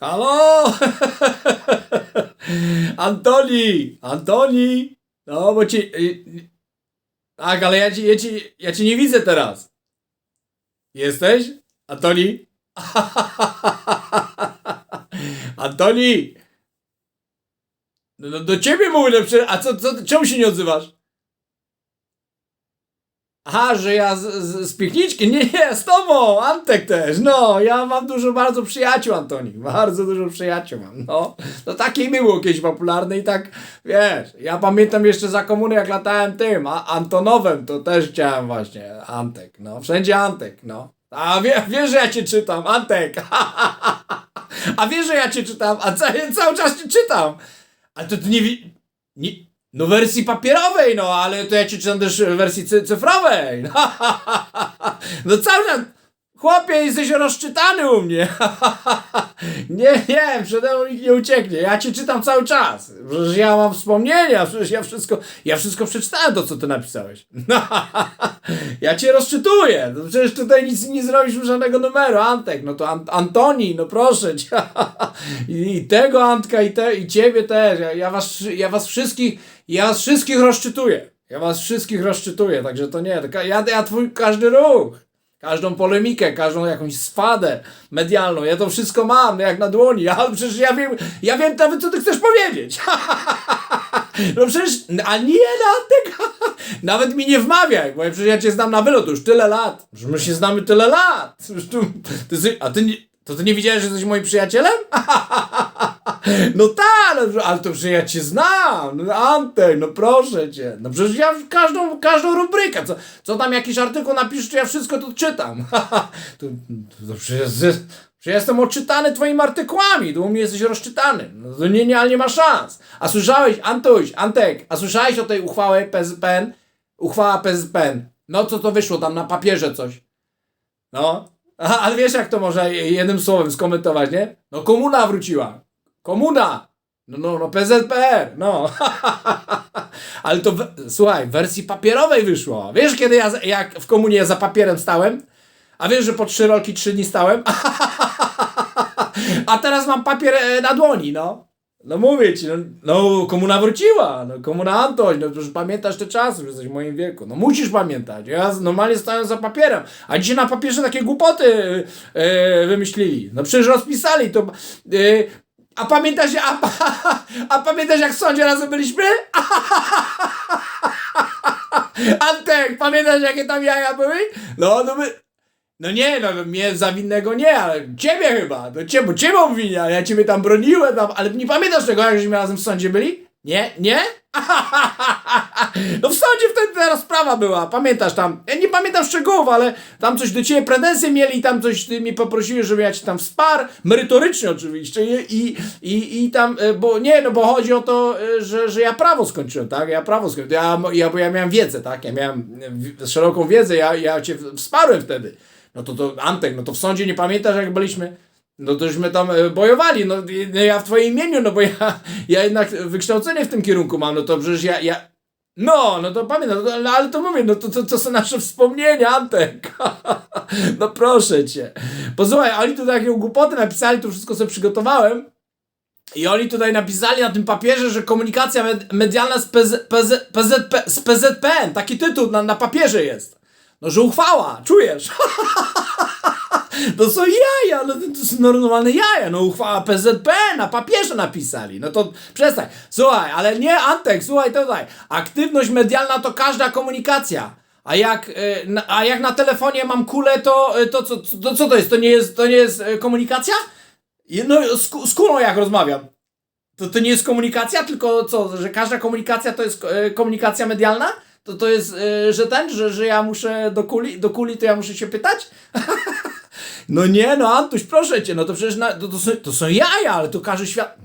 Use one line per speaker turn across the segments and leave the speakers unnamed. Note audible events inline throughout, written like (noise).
Halo! (laughs) Antoni! Antoni! No, bo ci... y, y, Tak, ale ja ci, ja ci, ja ci nie widzę teraz. Jesteś? Antoni? (laughs) Antoni! No, no do ciebie mówię, no a co, co, czemu się nie odzywasz? Aha, że ja z, z, z piwniczki? Nie, nie, z tobą, Antek też, no, ja mam dużo bardzo przyjaciół, Antoni, bardzo dużo przyjaciół mam, no. No takiej było kiedyś popularne i tak, wiesz, ja pamiętam jeszcze za komuny, jak latałem tym, a Antonowem, to też chciałem właśnie, Antek, no, wszędzie Antek, no. A wie, wiesz, że ja cię czytam, Antek, (laughs) a wiesz, że ja cię czytam, a ca, cały czas cię czytam, ale to ty nie. Nie, no wersji papierowej, no, ale to ja ci czytam też wersji cy- cyfrowej. (laughs) No cały czas... Chłopie, jesteś rozczytany u mnie. (laughs) Nie, nie, przede mną nikt nie ucieknie. Ja cię czytam cały czas. Przecież ja mam wspomnienia, przecież ja wszystko, ja wszystko przeczytałem to, co ty napisałeś. (laughs) Ja cię rozczytuję. No przecież tutaj nic nie zrobisz żadnego numeru. Antek, no to An Antoni, no proszę cię. (laughs) I, I tego Antka, i, te, i ciebie też. Ja, ja, was, ja was wszystkich, ja was wszystkich rozczytuję. Ja was wszystkich rozczytuję, także to nie. To ja, ja twój każdy ruch. Każdą polemikę, każdą jakąś swadę medialną, ja to wszystko mam, jak na dłoni, (laughs) ale przecież ja wiem, ja wiem nawet, co ty chcesz powiedzieć. (laughs) No przecież, a nie na tego, (laughs) nawet mi nie wmawiaj, bo ja przecież ja cię znam na wylot już tyle lat, my się znamy tyle lat. Ty, a ty to ty nie widziałeś, że jesteś moim przyjacielem? No tak, ale, ale to przecież ja cię znam, no Antek, no proszę cię, no przecież ja każdą, każdą rubrykę, co, co tam jakiś artykuł napiszesz, to ja wszystko to czytam. (laughs) to, to przecież, przecież jestem odczytany twoimi artykułami, tu u mnie jesteś rozczytany, no nie, nie, ale nie ma szans. A słyszałeś, Antuś, Antek, a słyszałeś o tej uchwałę PZPN? Uchwała PZPN, no co to wyszło tam na papierze coś? No, Aha, (laughs) ale wiesz jak to można jednym słowem skomentować, nie? No komuna wróciła. Komuna! No, no, no PZPR, no. (laughs) ale to, w, słuchaj, w wersji papierowej wyszło. Wiesz kiedy ja, jak w komunie za papierem stałem? A wiesz, że po trzy roki, trzy dni stałem? (laughs) A teraz mam papier e, na dłoni, no. No mówię ci, no, no komuna wróciła, no komuna Antoś, no już pamiętasz te czasy, że jesteś w moim wieku, no musisz pamiętać, ja normalnie stałem za papierem, a dzisiaj na papierze takie głupoty e, wymyślili, no przecież rozpisali to, e, a pamiętasz, a, (laughs) a pamiętasz jak w sądzie razem byliśmy? (laughs) Antek, pamiętasz jakie tam jaja były? No, no my... No nie, no mnie za winnego nie, ale ciebie chyba, to ciebie, ciebie obwinia, ja ciebie tam broniłem, tam, ale nie pamiętasz tego, jak żeśmy razem w sądzie byli? Nie? Nie? (laughs) No w sądzie wtedy ta rozprawa była, pamiętasz tam, ja nie pamiętam szczegółów, ale tam coś do ciebie pretensje mieli, tam coś ty mnie poprosiłeś, żebym ja ci tam wsparł, merytorycznie oczywiście i, i, i, tam, e, bo nie, no bo chodzi o to, e, że, że ja prawo skończyłem, tak, ja prawo skończyłem, ja, ja, bo ja miałem wiedzę, tak, ja miałem e, szeroką wiedzę, ja, ja cię wsparłem wtedy. No to, to Antek, no to w sądzie nie pamiętasz jak byliśmy? No tośmy tam e, bojowali, no no ja w twoim imieniu, no bo ja, ja jednak wykształcenie w tym kierunku mam, no to przecież ja, ja no, no to pamiętam, no, ale- ale to mówię, no to, to, to są nasze wspomnienia, Antek. (laughs) No proszę cię. Posłuchaj, oni tu takie głupoty napisali, tu wszystko sobie przygotowałem. I oni tutaj napisali na tym papierze, że komunikacja med- medialna z, PZ, PZ, PZP, z PZPN, taki tytuł na, na papierze jest. No, że uchwała, czujesz? (laughs) To (laughs) są jaja, no to, są normalne jaja, no uchwała PZP na papierze napisali, no to przestań. Słuchaj, ale nie Antek, słuchaj tutaj, aktywność medialna to każda komunikacja. A jak, na, a jak na telefonie mam kulę, to, e, to, co, to co to jest? To nie jest, to nie jest e, komunikacja? No z, z kulą jak rozmawiam. To, to nie jest komunikacja, tylko co, że każda komunikacja to jest komunikacja medialna? To to jest, że ten, że, że ja muszę do kuli, do kuli to ja muszę się pytać? (laughs) No nie, no Antuś, proszę cię, no to przecież na, to, to, są, to są jaja, ale to każdy świat...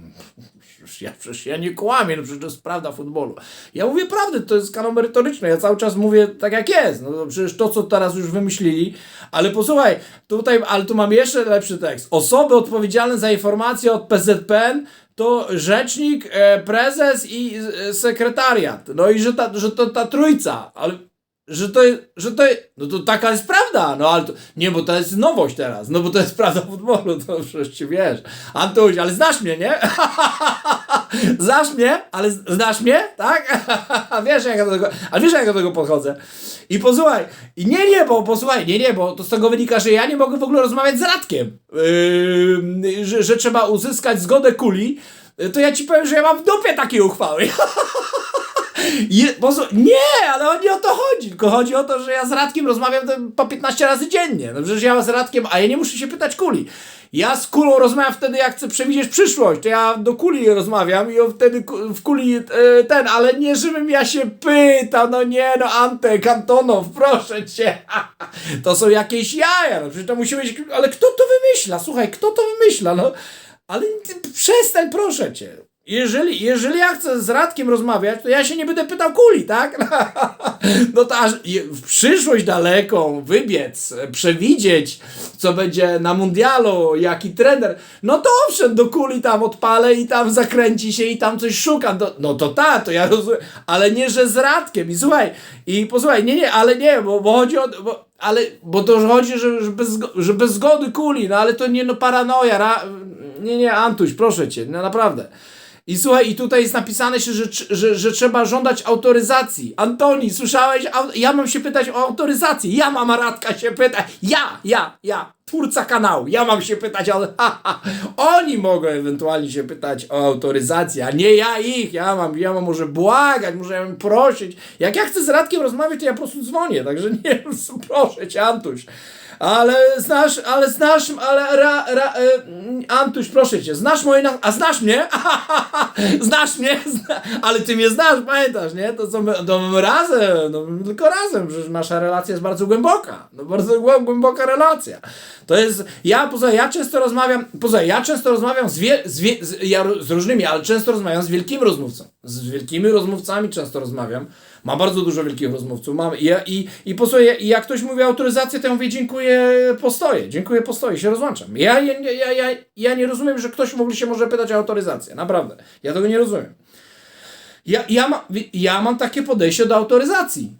Ja, przecież ja nie kłamię, no przecież to jest prawda futbolu. Ja mówię prawdę, to jest kanał merytoryczny, ja cały czas mówię tak jak jest. No to przecież to, co teraz już wymyślili, ale posłuchaj, tutaj, ale tu mam jeszcze lepszy tekst. Osoby odpowiedzialne za informacje od PZPN to rzecznik, e, prezes i e, sekretariat. No i że, ta, że to ta trójca, ale że to, że to, no to taka jest prawda, no ale to, nie, bo to jest nowość teraz, no bo to jest prawda futbolu, (laughs) to przecież ci wiesz. Antuś, ale znasz mnie, nie? (laughs) znasz mnie, ale znasz mnie, tak? (laughs) wiesz jak ja do tego, ale wiesz jak ja do tego podchodzę. I posłuchaj, i nie, nie, bo posłuchaj, nie, nie, bo to z tego wynika, że ja nie mogę w ogóle rozmawiać z Radkiem, yy, że, że trzeba uzyskać zgodę kuli, to ja ci powiem, że ja mam w dupie takie uchwały. Je, nie, ale nie o to chodzi, tylko chodzi o to, że ja z Radkiem rozmawiam po 15 razy dziennie. No przecież ja z Radkiem, a ja nie muszę się pytać kuli. Ja z kulą rozmawiam wtedy, jak chcę przewidzieć przyszłość, to ja do kuli rozmawiam i wtedy w kuli e, ten, ale nie żebym ja się pytał, no nie no Antek, Antonow, proszę cię. (laughs) To są jakieś jaja, no przecież to musi być, ale kto to wymyśla? Słuchaj, kto to wymyśla? No, ale przestań, proszę cię. Jeżeli, jeżeli ja chcę z Radkiem rozmawiać, to ja się nie będę pytał kuli, tak? (laughs) No to aż w przyszłość daleką wybiec, przewidzieć, co będzie na mundialu, jaki trener, no to owszem, do kuli tam odpalę i tam zakręci się i tam coś szukam. To, no to tak, to ja rozumiem, ale nie, że z Radkiem. I słuchaj, i posłuchaj, nie, nie, ale nie, bo, bo chodzi o... Bo, ale, bo to chodzi, że, że, bez, że bez zgody kuli, no ale to nie, no paranoja, ra, nie, nie, Antuś, proszę cię, no naprawdę. I słuchaj, i tutaj jest napisane się, że, że, że trzeba żądać autoryzacji. Antoni, słyszałeś? Ja mam się pytać o autoryzację. Ja mam Radka się pytać. Ja, ja, ja, twórca kanału. Ja mam się pytać o... (laughs) Ha, ha. Oni mogą ewentualnie się pytać o autoryzację, a nie ja ich. Ja mam, ja mam może błagać, może ja mam prosić. Jak ja chcę z Radkiem rozmawiać, to ja po prostu dzwonię. Także nie, (laughs) proszę cię, Antuś. Ale znasz, ale znasz, ale ra, ra, e, Antuś, proszę cię, znasz moje nazwisko, a znasz mnie? (laughs) znasz mnie? Zna, ale ty mnie znasz, pamiętasz, nie? To co my, to my razem, no tylko razem, przecież nasza relacja jest bardzo głęboka, no bardzo głę- głęboka relacja. To jest, ja poza, ja często rozmawiam, poza, ja często rozmawiam z, wie, z, wie, z, ja, z różnymi, ale często rozmawiam z wielkim rozmówcą. Z wielkimi rozmówcami często rozmawiam. Mam bardzo dużo wielkich rozmówców. Mam, i, i, i posłuchaj, jak ktoś mówi autoryzację, to ja mówię dziękuję, postoję. Dziękuję, postoję, się rozłączam. Ja, ja, ja, ja, ja nie rozumiem, że ktoś w ogóle się może pytać o autoryzację. Naprawdę. Ja tego nie rozumiem. Ja, ja, ma, ja mam takie podejście do autoryzacji.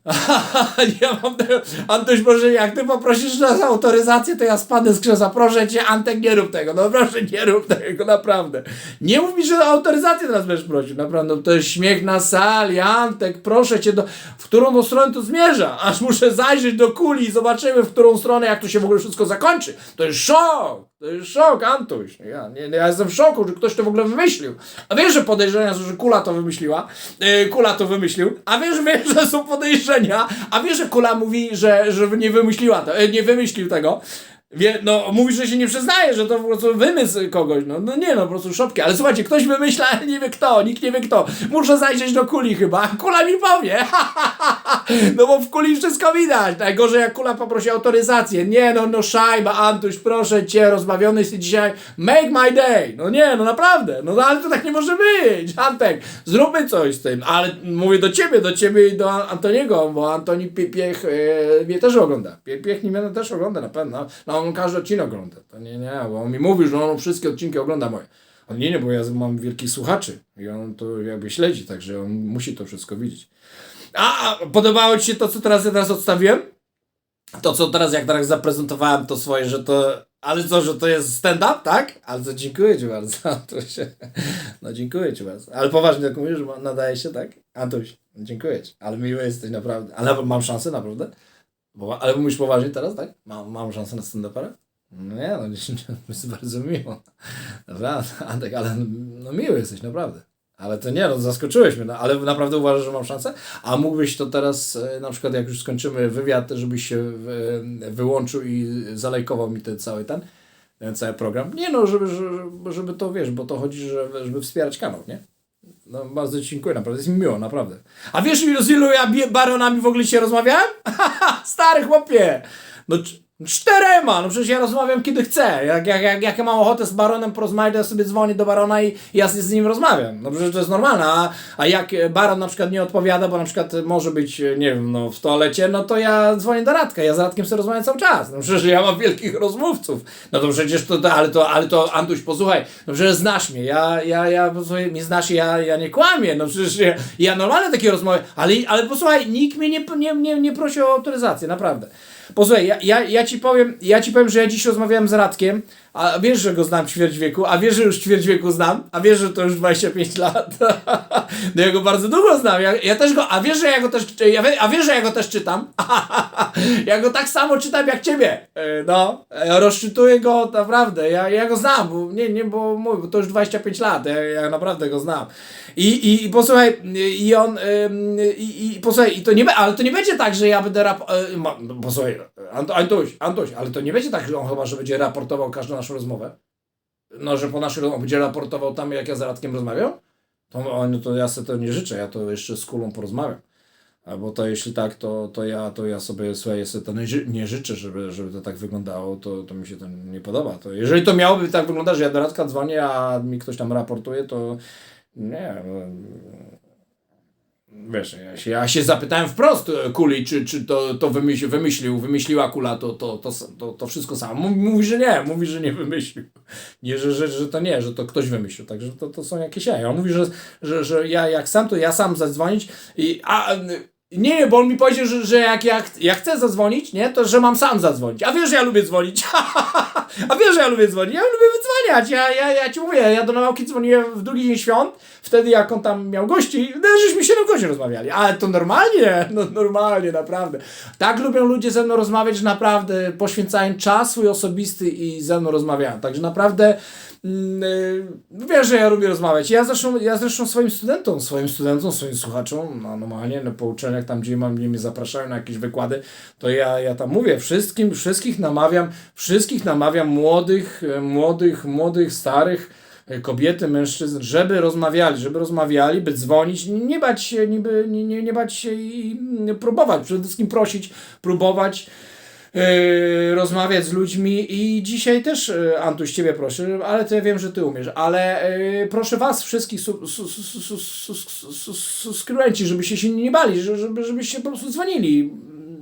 (laughs) ja mam te, Antoś, może jak ty poprosisz nas o autoryzację, to ja spadnę z krzesła. Proszę cię, Antek, nie rób tego. No proszę, nie rób tego, naprawdę. Nie mów mi, że o autoryzację teraz będziesz prosił. Naprawdę, to jest śmiech na sali. Antek, proszę cię, do, w którą stronę to zmierza? Aż muszę zajrzeć do kuli i zobaczymy, w którą stronę, jak to się w ogóle wszystko zakończy. To jest szok. To jest szok, Antuś. Ja, nie, ja jestem w szoku, że ktoś to w ogóle wymyślił. A wiesz, że podejrzenia są, że kula to wymyśliła. Yy, kula to wymyślił. A wiesz, (laughs) wiesz, że są podejrzenia. A wiesz, że kula mówi, że, że nie wymyśliła to, yy, nie wymyślił tego. Wie, no, mówi, że się nie przyznaje, że to po prostu wymysł kogoś. No, no nie, no po prostu szopki. Ale słuchajcie, ktoś wymyśla, ale nie wie kto, nikt nie wie kto. Muszę zajrzeć do kuli chyba. (laughs) Kula mi powie. (laughs) no bo w kuli wszystko widać. Najgorzej jak kula poprosi autoryzację. Nie no, no szajba, Antuś, proszę cię, rozbawiony jesteś dzisiaj. Make my day. No nie, no naprawdę. No, no ale to tak nie może być. (laughs) Antek, zróbmy coś z tym. Ale mówię do ciebie, do ciebie i do Antoniego, bo Antoni Pie- Piech e, mnie też ogląda. Pie- Piech mnie też ogląda na pewno. No on każdy odcinek ogląda. To nie, nie, bo on mi mówi, że on wszystkie odcinki ogląda moje. On nie, nie, bo ja mam wielkich słuchaczy i on to jakby śledzi, także on musi to wszystko widzieć. A, podobało Ci się to, co teraz, ja teraz odstawiłem? To, co teraz, jak teraz zaprezentowałem to swoje, że to... Ale co, że to jest stand-up, tak? Ale dziękuję Ci bardzo, (laughs) Antuś. No dziękuję Ci bardzo. Ale poważnie tak mówisz, nadaje się, tak? Antuś, dziękuję Ci. Ale miły jesteś naprawdę. Ale mam szansę, naprawdę? Bo, ale mówisz poważnie teraz, tak? Mam, mam szansę na stand-upera? No nie, no (laughs) jest bardzo miło. Naprawdę, (laughs) Antek, ale no miły jesteś, naprawdę. Ale to nie, no zaskoczyłeś mnie, no, ale naprawdę uważasz, że mam szansę? A mógłbyś to teraz, e, na przykład jak już skończymy wywiad, żebyś się e, wyłączył i zalajkował mi ten cały ten, ten cały program? Nie no, żeby, żeby, żeby to, wiesz, bo to chodzi, żeby, żeby wspierać kanał, nie? No bardzo dziękuję, naprawdę jest mi miło, naprawdę. A wiesz, z ilu ja baronami w ogóle się rozmawiałem? (laughs) Stary chłopie! No, Czterema! No przecież ja rozmawiam kiedy chcę. Jak, jak, jak, jak ja mam ochotę z baronem porozmawiać, to ja sobie dzwonię do barona i ja z, z nim rozmawiam. No przecież to jest normalne. A, a jak baron na przykład nie odpowiada, bo na przykład może być, nie wiem, no w toalecie, no to ja dzwonię do Radka. Ja z Radkiem sobie rozmawiam cały czas. No przecież ja mam wielkich rozmówców. No to przecież to, ale to, ale to Antuś, posłuchaj, no przecież znasz mnie. Ja, ja, ja, posłuchaj, mnie znasz, ja, ja nie kłamię. No przecież ja, ja normalne takie rozmowy, ale, ale posłuchaj, nikt mnie nie, nie, nie, nie prosi o autoryzację, naprawdę. Posłuchaj, ja, ja, ja, ci powiem, ja ci powiem, że ja dziś rozmawiałem z Radkiem, a wiesz, że go znam ćwierć wieku, a wiesz, że już ćwierć wieku znam, a wiesz, że to już 25 lat. (laughs) No ja go bardzo długo znam, ja, ja też go, a wiesz, że ja go też, ja, a wiesz, że ja go też czytam? (laughs) ja go tak samo czytam jak ciebie. E, No, e, rozczytuję go naprawdę, ja, ja go znam, bo, nie, nie, bo mówię, bo to już 25 lat, ja, ja naprawdę go znam. I, i, i posłuchaj, i on, i, i posłuchaj, i to nie, ale to nie będzie tak, że ja będę rap, e, posłuchaj, Ant, Antuś, Antuś, ale to nie będzie tak, że on chyba, że będzie raportował każdą naszą rozmowę. No, że po naszej rozmowie będzie raportował tam, jak ja z Radkiem rozmawiam? To, no to ja sobie to nie życzę, ja to jeszcze z Kulą porozmawiam. Albo to jeśli tak, to, to, ja, to ja sobie, słuchaj, ja sobie to nie, nie życzę, żeby, żeby to tak wyglądało, to, to mi się to nie podoba. To jeżeli to miałoby tak wyglądać, że ja do Radka dzwonię, a mi ktoś tam raportuje, to nie, Wiesz, ja się, ja się zapytałem wprost e, Kuli, czy, czy to, to wymyślił, wymyślił, wymyśliła Kula to, to, to, to, to wszystko samo. Mówi, mówi, że nie, mówi, że nie wymyślił. Nie, że, że, że to nie, że to ktoś wymyślił. Także to, to są jakieś jaja. On mówi, że, że, że ja jak sam, to ja sam zadzwonić i a nie, nie, bo on mi powiedział, że, że jak ja, ja chcę zadzwonić, nie, to że mam sam zadzwonić. A wiesz, że ja lubię dzwonić. (laughs) A wiesz, że ja lubię dzwonić. Ja lubię wydzwaniać. Ja, ja, ja ci mówię, ja do nauki dzwoniłem w drugi dzień świąt, wtedy jak on tam miał gości, no, żeśmy 7 godzin rozmawiali. Ale to normalnie, (laughs) no normalnie, naprawdę. Tak lubią ludzie ze mną rozmawiać, że naprawdę poświęcają czas swój osobisty i ze mną rozmawiają. Także naprawdę mm, y, wiesz, że ja lubię rozmawiać. Ja zresztą, ja zresztą swoim studentom, swoim studentom, swoim słuchaczom, no normalnie no, po uczelniach tam, gdzie mam, mnie zapraszają na jakieś wykłady, to ja, ja tam mówię, wszystkim, wszystkich namawiam, wszystkich namawiam młodych, e, młodych, młodych, starych, e, kobiety, mężczyzn, żeby rozmawiali, żeby rozmawiali, by dzwonić, nie bać się, niby, nie, nie, nie bać się i mm, próbować, przede wszystkim prosić, próbować, Yy, rozmawiać z ludźmi i dzisiaj też yy, Antuś Ciebie proszę, ale Ty wiem, że Ty umiesz, ale yy, proszę Was wszystkich subskrybenci, żebyście się nie bali, żeby, żebyście po prostu dzwonili,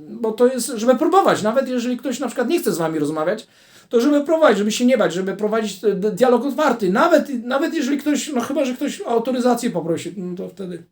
bo to jest, żeby próbować, nawet jeżeli ktoś na przykład nie chce z Wami rozmawiać, to żeby prowadzić, żeby się nie bać, żeby prowadzić e, dialog otwarty. Nawet, nawet jeżeli ktoś, no chyba, że ktoś o autoryzację poprosi, no to wtedy,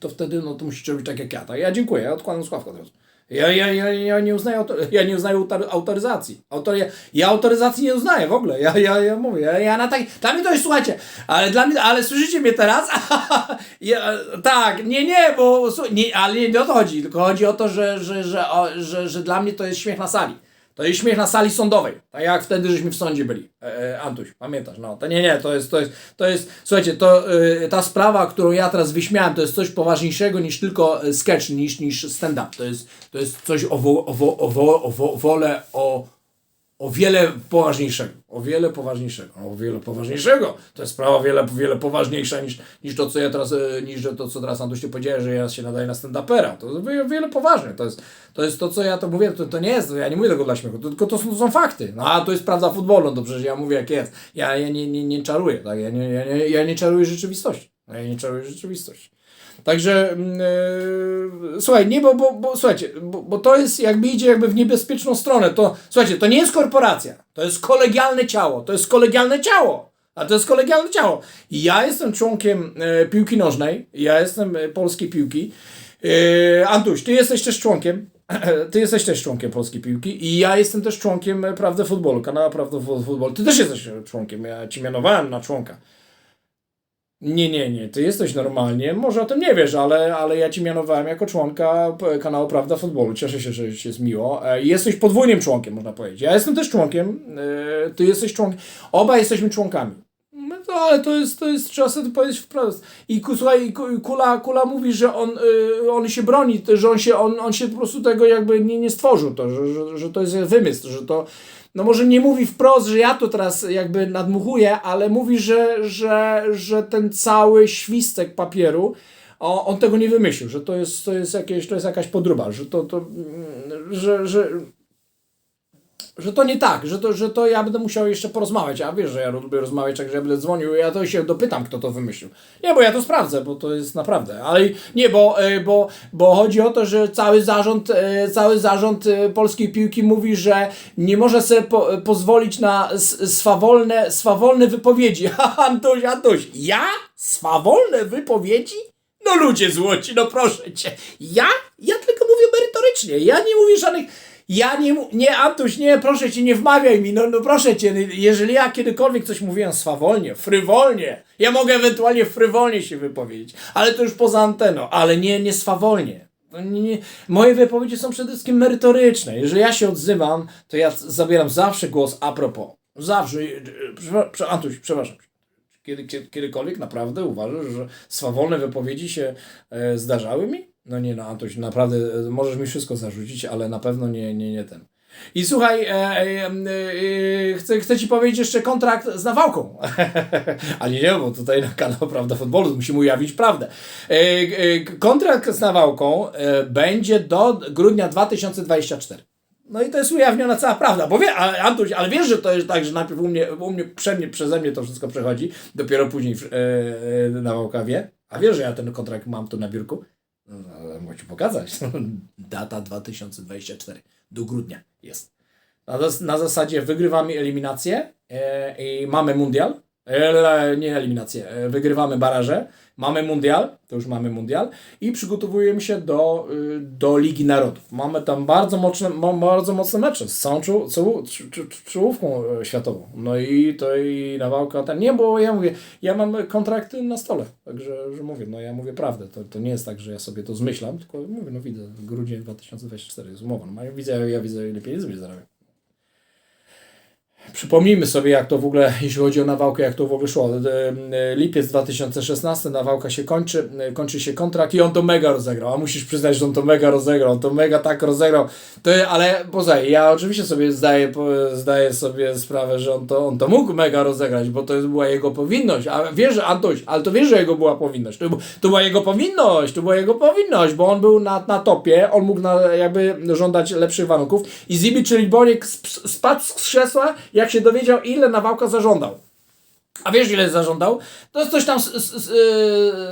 to wtedy, no to musicie robić tak jak ja. Tak? Ja dziękuję, ja odkładam słuchawkę teraz. Ja, ja, ja, ja nie uznaję, ja nie uznaję autor, autoryzacji. Autor, ja, ja autoryzacji nie uznaję w ogóle. Ja, ja, ja mówię, ja, ja na tak. Dla mnie to jest, słuchajcie, ale dla mnie, ale słyszycie mnie teraz? (laughs) ja, tak, nie, nie, bo nie, ale nie o to chodzi, tylko chodzi o to, że, że, że, o, że, że dla mnie to jest śmiech na sali. To jest śmiech na sali sądowej. Tak jak wtedy, żeśmy w sądzie byli. E, e, Antuś, pamiętasz? No, to nie, nie, to jest, to jest, to jest, słuchajcie, to y, ta sprawa, którą ja teraz wyśmiałem, to jest coś poważniejszego niż tylko e, sketch, niż, niż stand-up. To jest, to jest coś o, wo, o, wo, o, wo, o wo, wolę, o, o wiele poważniejszego. O wiele poważniejszego. O wiele poważniejszego. To jest sprawa wiele, wiele poważniejsza niż, niż to, co ja teraz, e, niż to, co teraz Antuś ci powiedziałeś, że ja się nadaję na stand-upera. To jest wiele, poważnie. To jest, to jest to, co ja to mówię, to, to nie jest, ja nie mówię tego dla śmiechu, tylko to są, to są fakty. No a to jest prawda futbolu, to przecież ja mówię jak jest. Ja, ja nie, nie, nie czaruję, tak? Ja nie, ja, nie, ja nie czaruję rzeczywistości. Ja nie czaruję rzeczywistości. Także e, słuchaj, nie, bo, bo, bo słuchajcie, bo, bo to jest jakby idzie jakby w niebezpieczną stronę. To słuchajcie, to nie jest korporacja, to jest kolegialne ciało, to jest kolegialne ciało. A to jest kolegialne ciało. Ja jestem członkiem e, piłki nożnej, ja jestem e, polskiej piłki. E, Antuś, ty jesteś też członkiem. (clears throat) Ty jesteś też członkiem polskiej piłki i ja jestem też członkiem e, Prawdy Futbolu, kanału Prawdy Fu- Futbolu. Ty też jesteś e, członkiem, ja ci mianowałem na członka. Nie, nie, nie, ty jesteś normalnie, może o tym nie wiesz, ale, ale ja ci mianowałem jako członka p- kanału Prawda Futbolu. Cieszę się, że jest miło. E, Jesteś podwójnym członkiem, można powiedzieć. Ja jestem też członkiem, e, ty jesteś członkiem. Obaj jesteśmy członkami. No ale to jest, to jest, trzeba sobie to powiedzieć wprost. I słuchaj, ku- Kula, Kula mówi, że on, on się broni, że on się, on, on się po prostu tego jakby nie, nie stworzył, to, że, że, że to jest wymysł, że to, no może nie mówi wprost, że ja to teraz jakby nadmuchuję, ale mówi, że, że, że ten cały świstek papieru, o, on tego nie wymyślił, że to jest, to jest, jakieś, to jest jakaś podróba, że to, to mm, że, że że to nie tak, że to, że to ja będę musiał jeszcze porozmawiać. A wiesz, że ja lubię rozmawiać, także ja będę dzwonił ja to się dopytam, kto to wymyślił. Nie, bo ja to sprawdzę, bo to jest naprawdę. Ale nie, bo, e, bo, bo chodzi o to, że cały zarząd, e, cały zarząd e, polskiej piłki mówi, że nie może sobie po, pozwolić na swawolne, swawolne wypowiedzi. (laughs) Antoś, Antoś, ja? Swawolne wypowiedzi? No ludzie złoci, no proszę cię. Ja? Ja tylko mówię merytorycznie. Ja nie mówię żadnych... Ja nie, nie, Antuś, nie, proszę cię, nie wmawiaj mi, no, no proszę cię, jeżeli ja kiedykolwiek coś mówiłem swawolnie, frywolnie, ja mogę ewentualnie frywolnie się wypowiedzieć, ale to już poza anteną, ale nie, nie swawolnie. No Nie, nie. Moje wypowiedzi są przede wszystkim merytoryczne. Jeżeli ja się odzywam, to ja zabieram zawsze głos a propos. Zawsze. Przepraszam, prze- Antuś, przepraszam. Kiedy, kiedykolwiek naprawdę uważasz, że swawolne wypowiedzi się e, zdarzały mi? No nie, no Antoś, naprawdę e, możesz mi wszystko zarzucić, ale na pewno nie, nie, nie ten. I słuchaj, e, e, e, chcę, chcę ci powiedzieć jeszcze kontrakt z Nawałką. (laughs) ale nie, bo tutaj na kanał Prawda Futbolu musimy ujawnić prawdę. E, e, kontrakt z Nawałką e, będzie do grudnia 2024. No i to jest ujawniona cała prawda, bo wie, Antuś, ale wiesz, że to jest tak, że najpierw u mnie, u mnie, przed, przeze mnie to wszystko przechodzi, dopiero później e, e, Nawałka wie, a wiesz, że ja ten kontrakt mam tu na biurku? No, mogę ci pokazać. (laughs) Data 2024, do grudnia jest. Na, zas- na zasadzie wygrywamy eliminację e, i mamy mundial. Nie eliminację, e, wygrywamy baraże, mamy mundial, to już mamy mundial i przygotowujemy się do, y, do Ligi Narodów. Mamy tam bardzo mocne, bardzo mocne mecze z całą czu, czu, czu, czołówką e, światową. No i to i Nawałka ten, nie, bo ja mówię, ja mam kontrakty na stole, także że mówię, no ja mówię prawdę, to, to nie jest tak, że ja sobie to zmyślam, tylko mówię, no widzę, grudzień 2024 jest umowa, no ja widzę, ja widzę ile pieniędzy będzie zarabiał. Przypomnijmy sobie, jak to w ogóle, jeśli chodzi o Nawałkę, jak to w ogóle szło. E, e, Lipiec 2016, Nawałka się kończy, e, kończy się kontrakt i on to mega rozegrał. A musisz przyznać, że on to mega rozegrał, on to mega tak rozegrał. To, ale poza ja oczywiście sobie zdaję, zdaję sobie sprawę, że on to, on to mógł mega rozegrać, bo to była jego powinność. A wiesz, Antoś, ale to wiesz, że jego była powinność. To, to była jego powinność, to była jego powinność, bo on był na, na topie, on mógł na, jakby żądać lepszych warunków i Zibi, czyli Boniek sp- spadł z krzesła, jak się dowiedział, ile Nawałka zażądał. A wiesz ile zażądał? To jest coś tam s, s,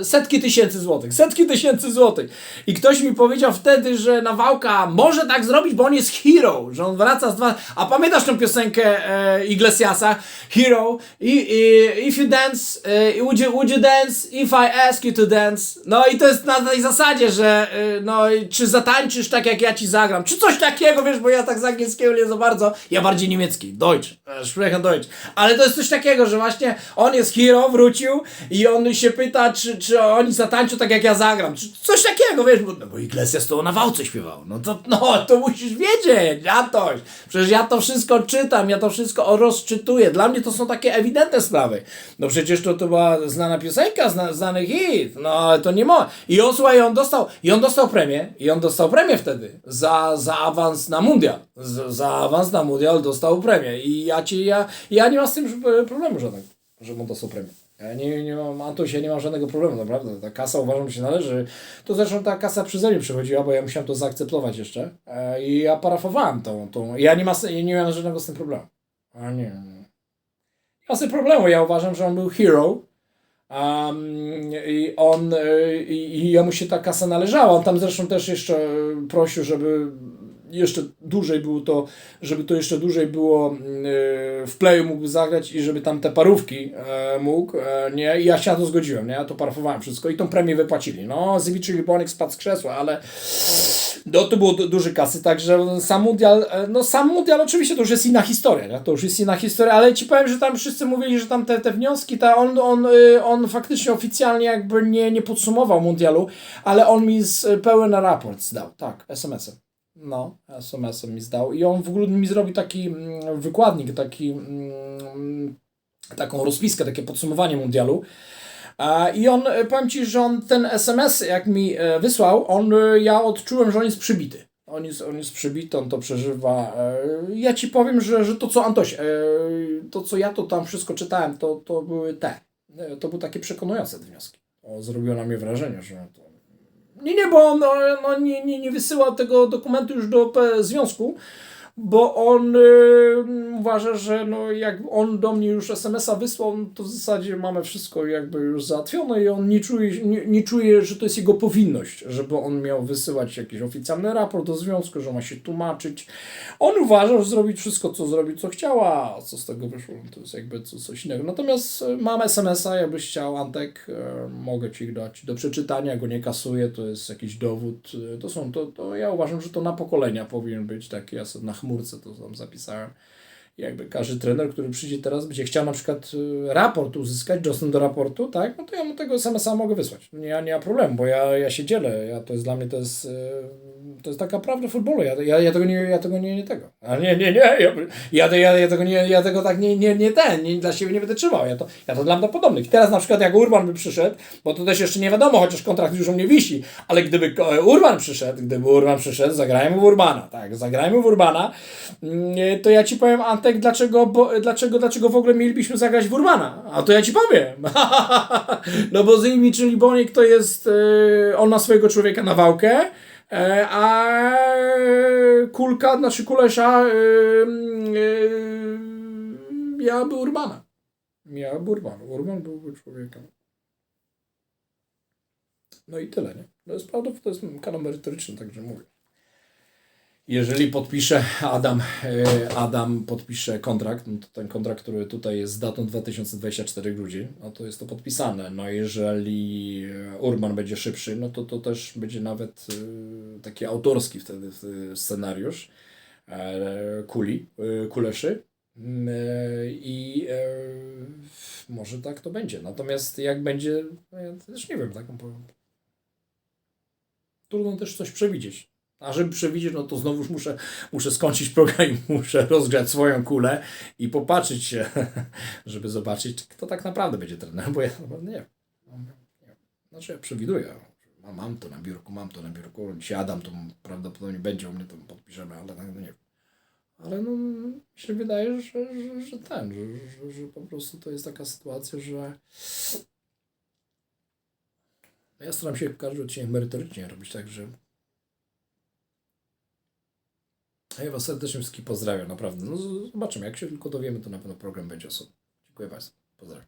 y, setki tysięcy złotych. Setki tysięcy złotych. I ktoś mi powiedział wtedy, że Nawałka może tak zrobić, bo on jest hero, że on wraca z dwa... A pamiętasz tę piosenkę e, Iglesiasa? Hero, i, i, if you dance, e, would, you, would you dance if I ask you to dance? No i to jest na tej zasadzie, że e, no czy zatańczysz tak jak ja ci zagram, czy coś takiego, wiesz, bo ja tak z angielskiego nie za bardzo, ja bardziej niemiecki, Deutsch, e, sprechen Deutsch, ale to jest coś takiego, że właśnie on jest hero, wrócił i on się pyta, czy, czy oni zatańczą tak jak ja zagram, czy coś takiego, wiesz, bo, no bo Iglesias to na wałce śpiewał, no to, no, to musisz wiedzieć, Antoś, przecież ja to wszystko czytam, ja to wszystko rozczytuję, dla mnie to są takie ewidentne sprawy, no przecież to, to była znana piosenka, zna, znany hit, no ale to nie ma, i on, słuchaj, on dostał, i on dostał premię, i on dostał premię wtedy, za, za awans na mundial, z, za awans na mundial dostał premię. I ja ci, ja, ja nie mam z tym problemu żadnego, że mu dostał premię. Ja nie, nie mam, Antoś, ja nie mam żadnego problemu, naprawdę. Ta kasa uważam, że się należy. To zresztą ta kasa przeze mnie przychodziła, bo ja musiałem to zaakceptować jeszcze. E, I ja parafowałem tą. tą. Ja nie, ma, nie miałem żadnego z tym problemu. A nie. nie. Mam z tym problemu. Ja uważam, że on był hero. Um, I on, e, i, i jemu się ta kasa należała. On tam zresztą też jeszcze prosił, żeby jeszcze dłużej było to, żeby to jeszcze dłużej było mm, e, w playu mógł zagrać i żeby tam te parówki e, mógł, e, nie, i ja się na to zgodziłem, nie, ja to parafowałem wszystko i tą premię wypłacili. No, Zivic Bonek spadł z krzesła, ale no, to było du- duży kasy, także sam mundial, no sam mundial oczywiście to już jest inna historia, nie? to już jest inna historia, ale ci powiem, że tam wszyscy mówili, że tam te, te wnioski, ta, on, on, on faktycznie oficjalnie jakby nie, nie podsumował mundialu, ale on mi pełen raport zdał, tak, SMS-em. No, SMS-em mi zdał i on w ogóle mi zrobił taki mm, wykładnik, taki, mm, taką rozpiskę, takie podsumowanie mundialu. I on, e, powiem Ci, że on ten SMS, jak mi e, wysłał, on, e, ja odczułem, że on jest przybity. On jest, on jest przybity, on to przeżywa. Ja Ci powiem, że, że to co Antoś, to co ja to tam wszystko czytałem, to, to były te. To były takie przekonujące te wnioski. Zrobiło na mnie wrażenie, że to... Nie, nie, bo on no, no, nie, nie, nie wysyłał tego dokumentu już do związku, bo on y, uważa, że no, jak on do mnie już SMS-a wysłał, no to w zasadzie mamy wszystko jakby już załatwione i on nie czuje, nie, nie czuje, że to jest jego powinność, żeby on miał wysyłać jakiś oficjalny raport do związku, że ma się tłumaczyć. On uważa, że zrobić wszystko, co zrobić, co chciała, a co z tego wyszło, no to jest jakby co, coś innego. Natomiast y, mam SMS-a, jakbyś chciał, Antek, y, mogę ci dać do przeczytania, go nie kasuję, to jest jakiś dowód. To są, to, to ja uważam, że to na pokolenia powinien być taki, sobie na chmurce to tam zapisałem. Jakby każdy trener, który przyjdzie teraz, będzie chciał na przykład y, raport uzyskać, dostęp do raportu, tak, no to ja mu tego SMS-a mogę wysłać. Nie, ja nie ma problemu, bo ja, ja się dzielę. Ja, to jest dla mnie, to jest, y, to jest taka prawda futbolu. Ja, ja, ja tego nie, ja tego nie, nie tego. A nie, nie, nie, ja, ja, ja, ja tego nie, ja tego tak nie, nie, nie ten, nie, dla siebie nie będę trzymał. Ja to, ja to dla mnie podobnych. Teraz na przykład jak Urban by przyszedł, bo to też jeszcze nie wiadomo, chociaż kontrakt już u mnie wisi, ale gdyby ko- Urban przyszedł, gdyby Urban przyszedł, zagrajmy w Urbana, tak, zagrajmy w Urbana, mm, to ja ci powiem, Antek, dlaczego, bo, dlaczego, dlaczego w ogóle mielibyśmy zagrać w Urbana? A to ja ci powiem. (laughs) no bo Zymi, czyli Bonik to jest, e, on ma swojego człowieka na wałkę, e, a kulka, znaczy kulesza e, miałaby Urbana. Miałaby Urban. Urban byłby człowiekiem. No i tyle, nie? To jest prawda, to jest kanał merytoryczny, także mówię. Jeżeli podpisze Adam, e, Adam podpisze kontrakt, no to ten kontrakt, który tutaj jest z datą 2024 grudzień, no to jest to podpisane. No jeżeli e, Urban będzie szybszy, no to to też będzie nawet e, taki autorski wtedy scenariusz kuli, kuleszy. Mm, I może tak to będzie. Natomiast jak będzie, no ja też nie wiem, taką powiem. Trudno też coś przewidzieć. A żeby przewidzieć, no to znowuż muszę, muszę skończyć program i (laughs) muszę rozgrzać swoją kulę i popatrzeć się, (laughs) żeby zobaczyć, kto tak naprawdę będzie trenerem, bo ja naprawdę nie wiem. No, nie wiem. Znaczy ja przewiduję. Mam, to na biurku, mam to na biurku. Dzisiaj Adam to prawdopodobnie będzie u mnie, to podpiszemy, ale tak, nie. Ale no, mi się wydaje, że, że, że ten, że, że, że po prostu to jest taka sytuacja, że ja staram się każdy odcinek merytorycznie robić, także a ja Was serdecznie wszystkich pozdrawiam, naprawdę. No, zobaczymy, jak się tylko dowiemy, to na pewno program będzie osobny. Dziękuję bardzo. Pozdrawiam.